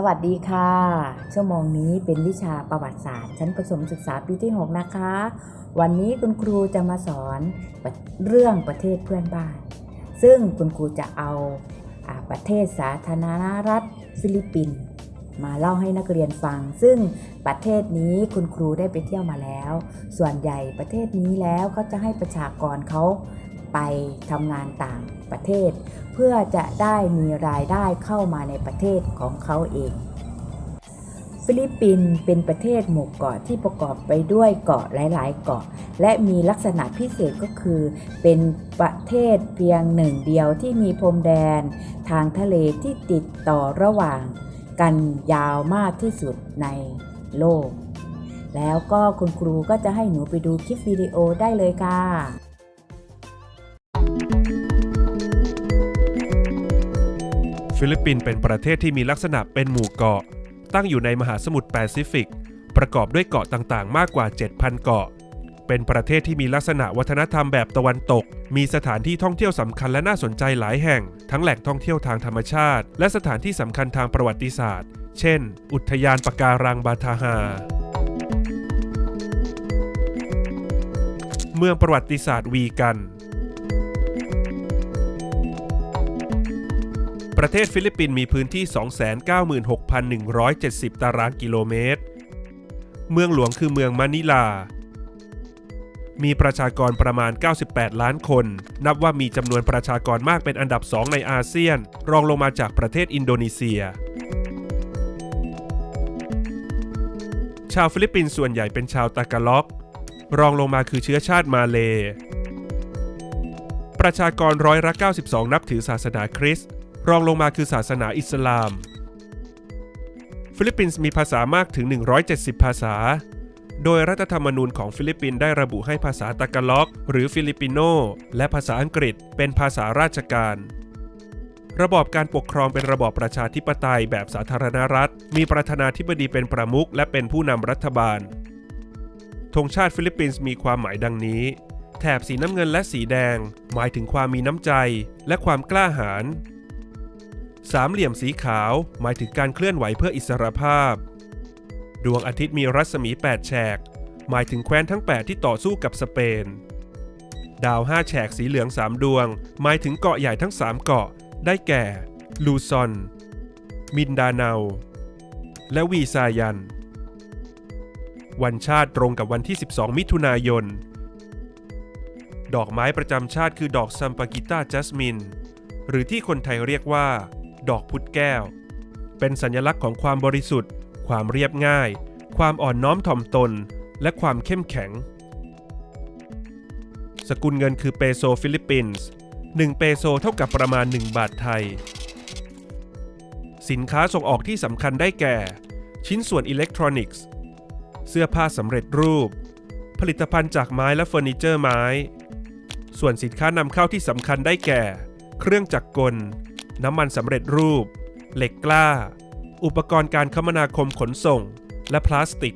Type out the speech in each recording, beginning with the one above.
สวัสดีค่ะ ชั่วโมงนี้เป็นวิชาประวัติศาสตร์ ชั้นประถมศึกษาปีที่ 6 นะคะ วันนี้คุณครูจะมาสอนเรื่องประเทศเพื่อนบ้าน ซึ่งคุณครูจะเอาอาประเทศสาธารณรัฐฟิลิปปินส์มาเล่าให้นักเรียนฟัง ซึ่งประเทศนี้คุณครูได้ไปเที่ยวมาแล้ว ส่วนใหญ่ประเทศนี้แล้วเขาจะให้ประชากรเขา ไปทำงานต่างประเทศ เพื่อจะได้มีรายได้เข้ามาในประเทศของเขาเอง ฟิลิปปินส์เป็นประเทศหมู่เกาะที่ประกอบไปด้วยเกาะหลาย ๆ เกาะ และมีลักษณะพิเศษก็คือ เป็นประเทศเพียงหนึ่งเดียวที่มีพรมแดน ทางทะเลที่ติดต่อระหว่างกันยาวมากที่สุดในโลก แล้วก็คุณครูก็จะให้หนูไปดูคลิปวิดีโอได้เลยค่ะ ฟิลิปปินส์เป็นประเทศที่มีลักษณะเป็นหมู่เกาะ ตั้งอยู่ในมหาสมุทรแปซิฟิก ประกอบด้วยเกาะต่างๆ มากกว่า 7,000 เกาะ เป็นประเทศที่มีลักษณะวัฒนธรรมแบบตะวันตก มีสถานที่ท่องเที่ยวสำคัญและน่าสนใจหลายแห่ง ทั้งแหล่งท่องเที่ยวทางธรรมชาติ และสถานที่สำคัญทางประวัติศาสตร์ เช่น อุทยานปะการังบาทาฮาเมืองประวัติศาสตร์วีกัน ประเทศฟิลิปปินส์มีพื้นที่ 296,170 ตารางกิโลเมตร เมืองหลวงคือเมืองมะนิลา มีประชากรประมาณ 98 ล้านคน นับว่ามีจำนวนประชากรมากเป็นอันดับ2ในอาเซียน รองลงมาจากประเทศอินโดนีเซีย ชาวฟิลิปปินส์ส่วนใหญ่เป็นชาวตากาล็อก รองลงมาคือเชื้อชาติมาเล ประชากรร้อยละ92 นับถือศาสนาคริสต์ รองลงมาคือศาสนาอิสลาม ฟิลิปปินส์มีภาษามากถึง 170 ภาษา โดยรัฐธรรมนูญของฟิลิปปินส์ได้ระบุให้ภาษาตากาล็อก หรือฟิลิปปิโน และภาษาอังกฤษเป็นภาษาราชการ ระบอบการปกครองเป็นระบอบประชาธิปไตยแบบสาธารณรัฐ มีประธานาธิบดีเป็นประมุขและเป็นผู้นำรัฐบาลธงชาติฟิลิปปินส์มีความหมายดังนี้ แถบสีน้ำเงินและสีแดง หมายถึงความมีน้ำใจ และความกล้าหาญ สามเหลี่ยมสีขาวหมายถึงการเคลื่อนไหวเพื่ออิสรภาพ ดวงอาทิตย์มีรัศมี 8 แฉก หมายถึงแคว้นทั้ง 8 ที่ต่อสู้กับสเปน ดาว 5 แฉกสีเหลือง 3 ดวง หมายถึงเกาะใหญ่ทั้ง 3 เกาะ ได้แก่ ลูซอน มินดาเนาและวีซายัน วันชาติตรงกับวันที่ 12 มิถุนายน ดอกไม้ประจำชาติคือดอกซัมปากิต้าจัสมิน หรือที่คนไทยเรียกว่า ดอกพุธแก้ว เป็นสัญลักษณ์ของความบริสุทธิ์ ความเรียบง่าย ความอ่อนน้อมถ่อมตน และความเข้มแข็ง สกุลเงินคือเปโซฟิลิปปินส์1เปโซเท่ากับประมาณ 1 บาทไทย สินค้าส่งออกที่สำคัญได้แก่ ชิ้นส่วนอิเล็กทรอนิกส์ เสื้อผ้าสำเร็จรูป ผลิตภัณฑ์จากไม้และเฟอร์นิเจอร์ไม้ ส่วนสินค้านำเข้าที่สำคัญได้แก่ เครื่องจักรกล น้ำมันสำเร็จรูป เหล็กกล้า อุปกรณ์การคมนาคมขนส่ง และพลาสติก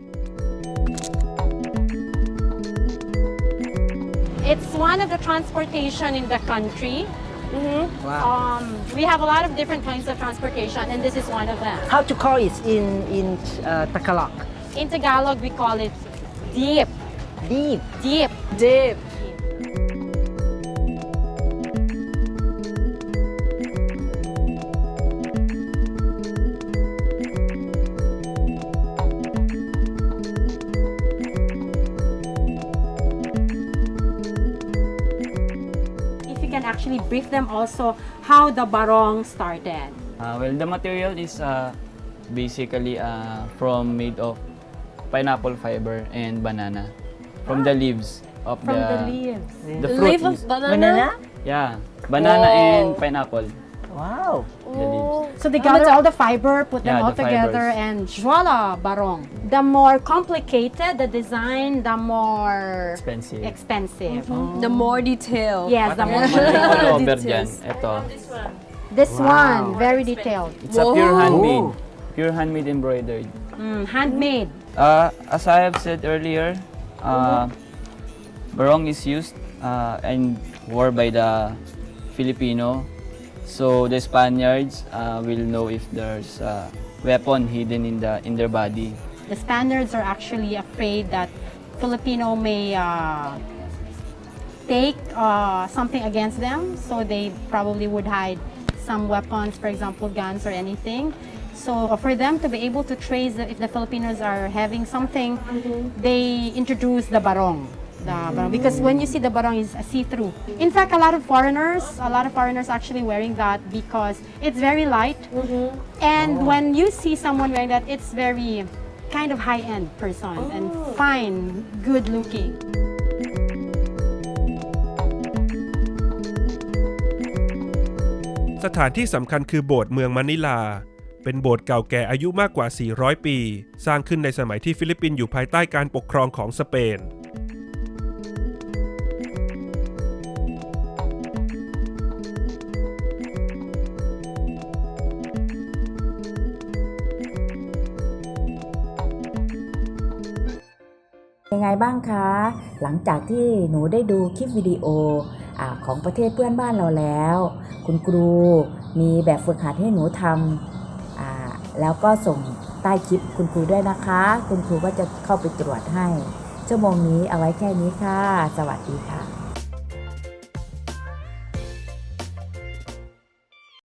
It's one of the transportation in the country. Wow. Um, we have a lot of different kinds of transportation, and this is one of them. How to call it in in uh, Tagalog? In Tagalog, we call it deep, Deep. deep, deep. Actually brief them also how the barong started. Uh, well, the material is uh, basically uh, from made of pineapple fiber and banana from the leaves of From the, the leaves. the fruit. is- Banana? Yeah, banana Wow. and pineapple. Wow. The leaves. So they gather all the fiber, put them Yeah, all the together, fibers. and voila, barong. The more complicated the design, the more Expensive. expensive. The more detail. Yes, the more. All over dyan. Details. Ito. this Wow. one, very detailed. It's a pure Whoa. handmade. Pure handmade embroidered. Mm, handmade. Uh, as I have said earlier, uh, barong is used uh, and wore by the Filipino So the Spaniards uh, will know if there's a weapon hidden in the in their body. The Spaniards are actually afraid that Filipino may uh, take uh, something against them, so they probably would hide some weapons, for example, guns or anything. So for them to be able to trace if the Filipinos are having something, they introduce the barong. The barong. Because when you see the barong is a see-through. In fact, a lot of foreigners, a lot of foreigners actually wearing that because it's very light. And when you see someone wearing that, it's very kind of high-end person and fine, good-looking. สถานที่สำคัญคือโบสถ์เมืองมะนิลา เป็นโบสถ์เก่าแก่อายุมากกว่า 400 ปี สร้างขึ้นในสมัยที่ฟิลิปปินส์อยู่ภายใต้การปกครองของสเปน ยังไงบ้างคะ หลังจากที่หนูได้ดูคลิปวิดีโออของประเทศเพื่อนบ้านเราแล้ว คุณครูมีแบบฝึกหัดให้หนูทำแล้วก็ส่งใต้คลิปคุณครูด้วยนะคะ คุณครูก็จะเข้าไปตรวจให้ ชั่วโมงนี้เอาไว้แค่นี้ค่ะ สวัสดีค่ะ